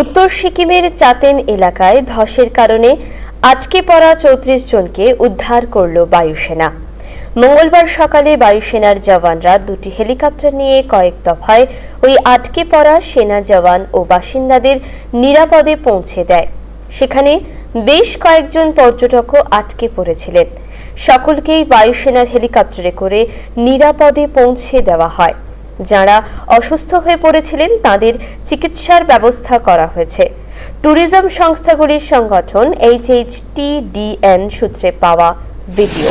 উত্তর সিকিমের চাতেন এলাকায় ধসের কারণে আজকে পড়া চৌত্রিশ জনকে উদ্ধার করল বায়ুসেনা। মঙ্গলবার সকালে বায়ুসেনার জওয়ানরা দুটি হেলিকপ্টার নিয়ে কয়েক দফায় ওই আটকে পড়া সেনা জওয়ান ও বাসিন্দাদের নিরাপদে পৌঁছে দেয়। সেখানে বেশ কয়েকজন পর্যটকও আটকে পড়েছিলেন। সকলকেই বায়ুসেনার হেলিকপ্টারে করে নিরাপদে পৌঁছে দেওয়া হয়। যারা অসুস্থ হয়ে পড়েছিলেন, তাদের চিকিৎসার ব্যবস্থা করা হয়েছে। ট্যুরিজম সংস্থাগুলির সংগঠন এইচএইচটিডিএন সূত্রে পাওয়া ভিডিও।